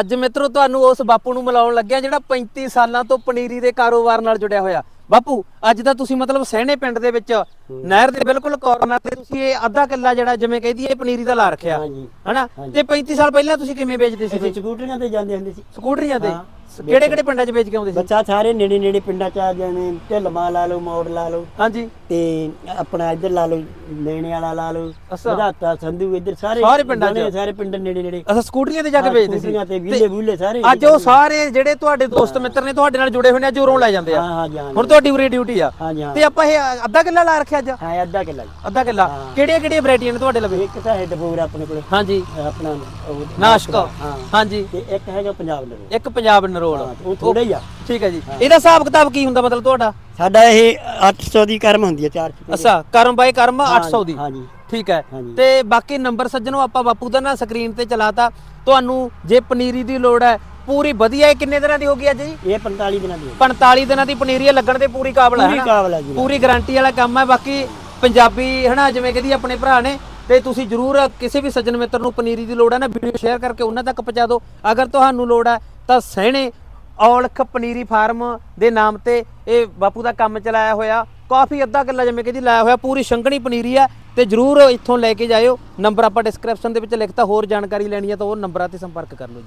ਅੱਜ ਮਿੱਤਰੋ ਤੁਹਾਨੂੰ ਉਸ ਬਾਪੂ ਨੂੰ ਮਿਲਾਉਣ ਲੱਗਿਆ ਜਿਹੜਾ 35 ਸਾਲਾਂ ਤੋਂ ਪਨੀਰੀ ਦੇ ਕਾਰੋਬਾਰ ਨਾਲ ਜੁੜਿਆ ਹੋਇਆ। ਬਾਪੂ ਅੱਜ ਤਾਂ ਤੁਸੀਂ ਮਤਲਬ ਸਹਿਣੇ ਪਿੰਡ ਦੇ ਵਿੱਚ ਨਹਿਰ ਦੇ ਬਿਲਕੁਲ ਕਾਰਨਰ ਤੇ ਤੁਸੀਂ ਇਹ ਅੱਧਾ ਕਿੱਲਾ ਜਿਹੜਾ ਜਿਵੇਂ ਕਹਿੰਦੀ ਇਹ ਪਨੀਰੀ ਦਾ ਲਾ ਰੱਖਿਆ। ਹਾਂਜੀ। ਹਨਾ? ਤੇ 35 ਸਾਲ ਪਹਿਲਾਂ ਤੁਸੀਂ ਕਿਵੇਂ ਵੇਚਦੇ ਸੀ? ਸਕੂਟਰੀਆਂ ਤੇ ਜਾਂਦੇ ਹੁੰਦੇ ਸੀ। ਸਕੂਟਰੀਆਂ ਤੇ? ਹਾਂ। ਕਿਹੜੇ ਕਿਹੜੇ ਪਿੰਡਾਂ 'ਚ ਵੇਚ ਕੇ ਆਉਂਦੇ ਸੀ? ਬੱਚਾ ਸਾਰੇ ਨੇੜੇ ਨੇੜੇ ਪਿੰਡਾਂ ਚ ਆ ਜਾਣੇ ਢਿਲਮਾ ਲਾ ਲਓ ਮੋੜ ਲਾ ਲਓ। ਹਾਂਜੀ। ਤੇ ਆਪਣਾ ਇੱਧਰ ਲਾ ਲਓ ਲੈਣੇ ਵਾਲਾ ਲਾ ਲਓ। ਵਧਾਤਾ ਸੰਧੂ ਇੱਧਰ ਸਾਰੇ ਸਾਰੇ ਪਿੰਡਾਂ 'ਚ? ਸਾਰੇ ਪਿੰਡ ਨੇੜੇ ਨੇੜੇ। ਅਸਾਂ ਸਕੂਟਰੀਆਂ ਤੇ ਜਾ ਕੇ ਵੇਚਦੇ ਸੀ। ਸਕੂਟਰੀਆਂ ਤੇ ਵੀਲੇ ਬੂਲੇ ਸਾਰੇ ਅੱਜ ਉਹ ਸਾਰੇ ਜਿਹੜੇ ਤੁਹਾਡੇ ਦੋਸਤ ਮਿੱਤਰ ਨੇ ਤੁਹਾਡੇ ਨਾਲ ਜੁੜੇ ਹੋਏ ਨੇ ਅੱਜ ਉਰੋਂ ਲੈ ਜਾਂਦੇ ਆ। ਹਾਂ ਹਾਂ ਹੁਣ ਤੁਹਾਡੀ ਉਰੇ ਡਿਊਟੀ ਆ। ਤੇ ਆਪਾਂ ਇਹ ਅੱਧਾ ਕਿੱਲਾ ਲਾ ਰੱਖਿਆ ਅੱਜ? ਹਾਂ ਅੱਧਾ ਕਿੱਲਾ ਅੱਧਾ ਕਿੱਲਾ। ਕਿਹੜੀਆਂ ਕਿਹੜੀਆਂ ਵੈਰਾਈਟੀਆਂ ਨੇ ਤੁਹਾਡੇ ਲਵੇ? ਇੱਕ ਤਾਂ ਹੈਡ ਫੋਰ ਆਪਣੇ ਕੋਲੇ। ਹਾਂਜੀ। ਆਪਣਾ ਨਾਸ਼ਕ। ਹਾਂਜੀ। ਤੇ ਇੱਕ ਹੈਗਾ ਪੰਜਾਬ ਦੇ ਇੱਕ ਪੰਜਾਬ ਨਰੋਲ ਹਾਂ ਉਹ ਥੋੜਾ ਹੀ ਆ। ਠੀਕ ਹੈ ਜੀ। ਇਹਦਾ ਹਿਸਾਬ ਕਿਤਾਬ ਕੀ ਹੁੰਦਾ ਮਤਲਬ ਤੁਹਾਡਾ? ਸਾਡਾ ਇਹ 800 ਦੀ ਕਰਮ ਹੁੰਦੀ ਹੈ ਚਾਰ ਚੁਫੇਰੇ। ਅੱਛਾ ਕਰਮ ਬਾਈ ਕਰਮ 800 ਦੀ। ਹਾਂ ਜੀ। ਠੀਕ ਹੈ। ਤੇ ਬਾਕੀ ਨੰਬਰ ਸੱਜਣੋ ਆਪਾਂ ਬਾਪੂ ਦਾ ਨਾ ਸਕਰੀਨ ਤੇ ਚਲਾਤਾ। ਤੁਹਾਨੂੰ ਜੇ ਪਨੀਰੀ ਦੀ ਲੋੜ ਹੈ ਪੂਰੀ ਵਧੀਆ ਇਹ ਕਿੰਨੇ ਦਿਨਾਂ ਦੀ ਹੋ ਗਈ ਅੱਜ ਜੀ? ਇਹ 45 ਦਿਨਾਂ ਦੀ ਹੈ 45 ਦਿਨਾਂ ਦੀ ਪਨੀਰੀ ਹੈ ਲੱਗਣ ਤੇ ਪੂਰੀ ਕਾਬਲ ਹੈ ਪੂਰੀ ਨਾ? ਕਾਬਲ ਹੈ ਜੀ। ਪੂਰੀ ਗਾਰੰਟੀ ਵਾਲਾ ਕੰਮ ਹੈ। ਬਾਕੀ ਪੰਜਾਬੀ ਹਨਾ ਜਿਵੇਂ ਕਹਦੀ ਆਪਣੇ ਭਰਾ ਨੇ ਤੇ ਤੁਸੀਂ ਜਰੂਰ ਕਿਸੇ ਵੀ ਸੱਜਣ ਮਿੱਤਰ ਨੂੰ ਪਨੀਰੀ ਦੀ ਲੋੜ ਹੈ ਨਾ ਵੀਡੀਓ ਸ਼ੇਅਰ ਕਰਕੇ ਉਹਨਾਂ ਤੱਕ ਪਹੁੰਚਾ ਦਿਓ। ਅਗਰ ਤੁਹਾਨੂੰ ਲੋੜ ਹੈ ਤਾਂ ਸਹਿਣੇ ਔਲਖ ਪਨੀਰੀ ਫਾਰਮ ਦੇ ਨਾਮ ਤੇ ਇਹ ਬਾਪੂ ਦਾ ਕੰਮ ਚਲਾਇਆ ਹੋਇਆ। ਕਾਫੀ ਅੱਧਾ ਕਿੱਲਾ ਜਿਵੇਂ ਕਿ ਜੀ ਲਾਇਆ ਹੋਇਆ। ਪੂਰੀ ਸ਼ੰਘਣੀ ਪਨੀਰੀ ਹੈ ਤੇ ਜਰੂਰ ਇੱਥੋਂ ਲੈ ਕੇ ਜਾਇਓ। ਨੰਬਰ ਆਪਾਂ ਡਿਸਕ੍ਰਿਪਸ਼ਨ ਦੇ ਵਿੱਚ ਲਿਖਤਾ, ਹੋਰ ਜਾਣਕਾਰੀ ਲੈਣੀ ਹੈ ਤਾਂ ਉਹ ਨੰਬਰਾਂ ਤੇ ਸੰਪਰਕ ਕਰ ਲਓ ਜੀ।